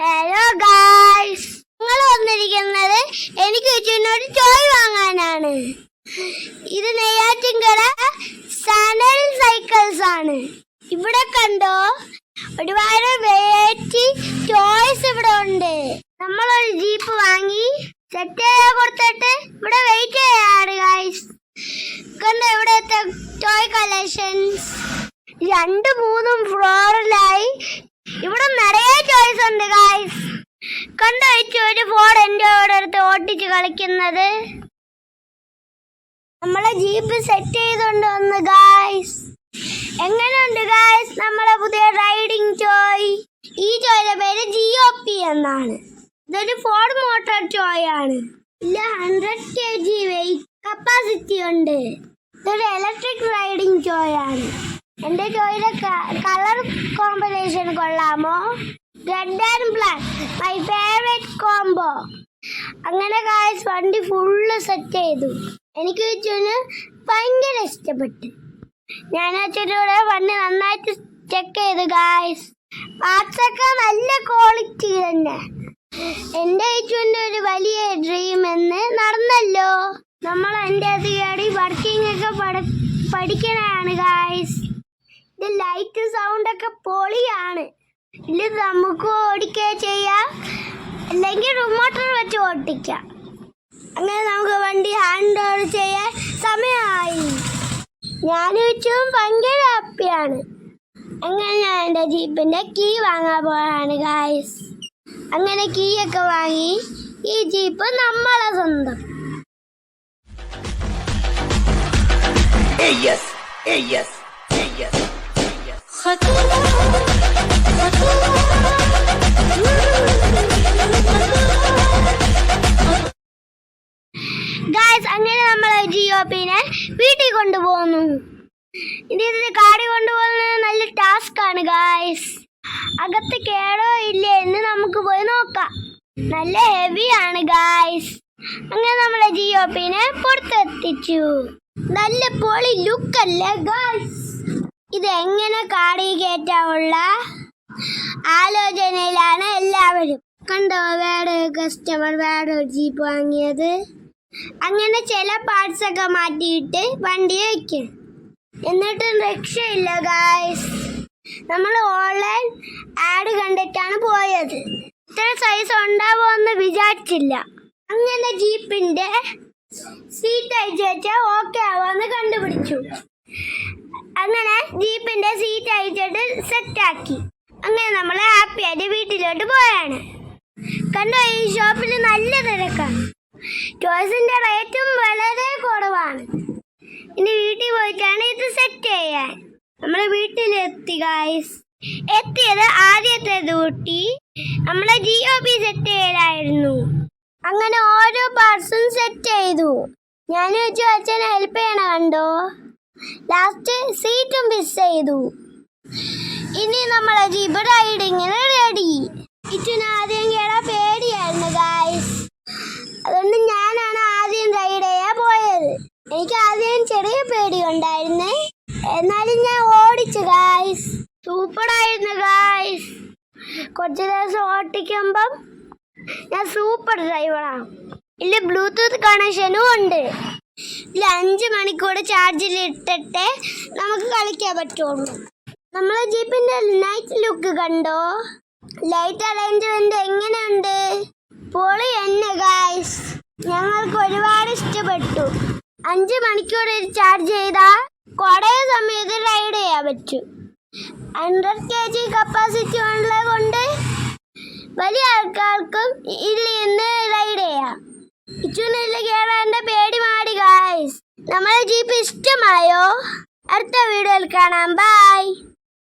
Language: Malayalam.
ഹലോ ഗായ്സ് നിങ്ങൾ വന്നിരിക്കുന്നത് എനിക്ക് ചുറ്റിനോട് ചോയ് വാങ്ങാനാണ്. ഇത് നെയ്യാറ്റിൻകര സാനൽ സൈക്കിൾസ് ആണ്. ഇവിടെ കണ്ടോ? ഒരുപാട് വെറൈറ്റി ടോയ്സ് ഇവിടെ ഉണ്ട്. നമ്മളൊരു ജീപ്പ് വാങ്ങി. സെറ്റ് ചെയ്യാൻ കൊടുത്തിട്ട് ഇവിടെ വെയിറ്റ് ചെയ്യാറ് ഗായ്സ് കണ്ടോ ഇവിടുത്തെ ടോയ് കളക്ഷൻസ് രണ്ട് മൂന്നും ഫ്ലോറിലായി ഇവിടെ നിറയെ ചോയ്സ് ഉണ്ട് ഗായ്സ് കണ്ടോ ഒരു ഫോൺ എന്റെ അവിടെ അടുത്ത് ഓട്ടിച്ച് കളിക്കുന്നത്? നമ്മളെ ജീപ്പ് സെറ്റ് ചെയ്തുകൊണ്ട് വന്ന് ഗായ്സ് എങ്ങനെയുണ്ട് ഗായ്സ് നമ്മളെ പുതിയ റൈഡിങ് ചോയ് ഈ ചോയുടെ പേര് ജിഒ പി എന്നാണ്. ഇതൊരു ഫോർ മോട്ടോർ ചോയ് ആണ്. ഇല്ല hundred K G weight capacity ഉണ്ട്. ഇതൊരു ഇലക്ട്രിക് റൈഡിങ് ചോയ് ആണ്. എന്റെ ജോയിലെ കളർ കോമ്പിനേഷൻ കൊള്ളാമോ? Red and black my favourite combo അങ്ങനെ കാഴ്ച വണ്ടി ഫുള്ള് സെറ്റ് ചെയ്തു. എനിക്ക് ചുന് ഭയങ്കര ഇഷ്ടപ്പെട്ടു. ഞാൻ അച്ഛനോട് വണ്ടി നന്നായിട്ട് ചെക്ക് ചെയ്തു ഗായ്സ് പാർട്സൊക്കെ നല്ല ക്വാളിറ്റി തന്നെ. എന്റെ അച്ഛന്റെ ഒരു വലിയ ഡ്രീം എന്ന് നടന്നല്ലോ. നമ്മൾ എന്റെ കയറി വർക്കിംഗ് ഒക്കെ പഠിക്കാനാണ് ഗായ്സ് ലൈറ്റ് സൗണ്ട് ഒക്കെ പൊളിയാണ്. ഇത് നമുക്ക് ഓടിക്കുക ചെയ്യാം. അല്ലെങ്കിൽ റിമോട്ടർ വെച്ച് ഓടിക്കാം. അങ്ങനെ നമുക്ക് വണ്ടി ഹാൻഡ് ഓവർ ചെയ്യാൻ സമയമായി. ഞാൻ വെച്ചും ഭയങ്കര ഹാപ്പിയാണ് അങ്ങനെ ഞാൻ എന്റെ ജീപ്പിന്റെ കീ വാങ്ങാൻ പോവാണ് ഗായ്സ് അങ്ങനെ കീ ഒക്കെ വാങ്ങി ഈ ജീപ്പ് നമ്മളെ സ്വന്തം. Yes, yes, ഗായ്സ് അങ്ങനെ നമ്മൾ ജിയോ വീട്ടിൽ കൊണ്ടുപോകുന്നു. ഇതിന് കാടി കൊണ്ടുപോകുന്നത് നല്ല ടാസ്ക് ആണ് ഗായ്സ് അകത്ത് കേടോ ഇല്ല എന്ന് നമുക്ക് പോയി നോക്കാം. നല്ല ഹെവി ആണ് ഗായ്സ് അങ്ങനെ നമ്മളെ ജിയോ പുറത്തെത്തിച്ചു. നല്ല പൊളി ലുക്ക് അല്ലേ ഗായ്സ് ഇത് എങ്ങനെ കാടി കയറ്റാനുള്ള ആലോചനയിലാണ് എല്ലാവരും. കണ്ടോ വേറെ കസ്റ്റമർ വേറെ ജീപ്പ് വാങ്ങിയത്. അങ്ങനെ ചില പാർട്സ് ഒക്കെ മാറ്റിയിട്ട് വണ്ടി വയ്ക്കും. എന്നിട്ടും രക്ഷയില്ല ഗായ്സ് നമ്മൾ ഓൺലൈൻ ആഡ് കണ്ടിട്ടാണ് പോയത്. ഇത്ര സൈസ് ഉണ്ടാവുമെന്ന് വിചാരിച്ചില്ല. അങ്ങനെ ജീപ്പിന്റെ സീറ്റ് അയച്ചു വെച്ചാൽ ഓക്കെ ആവാന്ന് കണ്ടുപിടിച്ചു. അങ്ങനെ ജീപ്പിന്റെ സീറ്റ് അഴിച്ചിട്ട് സെറ്റ് ആക്കി. അങ്ങനെ നമ്മൾ ഹാപ്പി ആയിട്ട് വീട്ടിലോട്ട് പോയാണ്. കണ്ടോ ഈ ഷോപ്പിൽ നല്ല തിരക്കാണ്. ടോയ്സിന്റെ റേറ്റും വളരെ കുറവാണ്. ഇനി വീട്ടിൽ പോയിട്ടാണ് ഇത് സെറ്റ് ചെയ്യാൻ. നമ്മളെ വീട്ടിലെത്തി ഗായ്സ് എത്തിയത് ആദ്യത്തെ ഡ്യൂട്ടി നമ്മളെ ജിഒ പി സെറ്റ് ചെയ്യലായിരുന്നു. അങ്ങനെ ഓരോ പാർട്സും സെറ്റ് ചെയ്തു. ഞാൻ ചോദിച്ചാൽ ഹെൽപ്പ് ചെയ്യണ കണ്ടോ? ലാസ്റ്റ് സീറ്റും മിസ് ചെയ്തു. ഇനി നമ്മളെ ജീപ്പ് റൈഡിങ്ങിന് റെഡി ഇറ്റിന് ആദ്യം കേടാ പേടിയായിരുന്നു ഗായ്സ് അതുകൊണ്ട് ഞാനാണ് ആദ്യം റൈഡ് ചെയ്യാൻ പോയത്. എനിക്ക് ആദ്യം ചെറിയ പേടി ഉണ്ടായിരുന്നേ. എന്നാലും ഞാൻ ഓടിച്ചു ഗായ്സ് സൂപ്പറായിരുന്നു ഗായ്സ് കുറച്ച് ദിവസം ഓട്ടിക്കുമ്പം ഞാൻ സൂപ്പർ ഡ്രൈവറാണ് ഇല്ല ബ്ലൂടൂത്ത് കണക്ഷനും ഉണ്ട്. ഇല്ല അഞ്ച് മണിക്കൂർ ചാർജിൽ ഇട്ടിട്ട് നമുക്ക് കളിക്കാൻ പറ്റുള്ളൂ. നമ്മളെ ജീപ്പിന്റെ നൈറ്റ് ലുക്ക് കണ്ടോ? ലൈറ്റ് അറേഞ്ച്മെന്റ് എങ്ങനെയുണ്ട്? പൊളി എന്നെ ഗായ്സ് ഞങ്ങൾക്ക് ഒരുപാട് ഇഷ്ടപ്പെട്ടു. അഞ്ച് മണിക്കൂർ ചാർജ് ചെയ്താൽ കുറേ സമയത്ത് റൈഡ് ചെയ്യാൻ പറ്റും. ഹൺഡ്രഡ് കെ ജി കപ്പാസിറ്റി ഉള്ളത് കൊണ്ട് വലിയ ആൾക്കാർക്കും ഇതിൽ നിന്ന് റൈഡ് ചെയ്യാം. നമ്മളെ ജീപ്പ് ഇഷ്ടമായോ? അടുത്ത വീഡിയോയിൽ കാണാം. ബൈ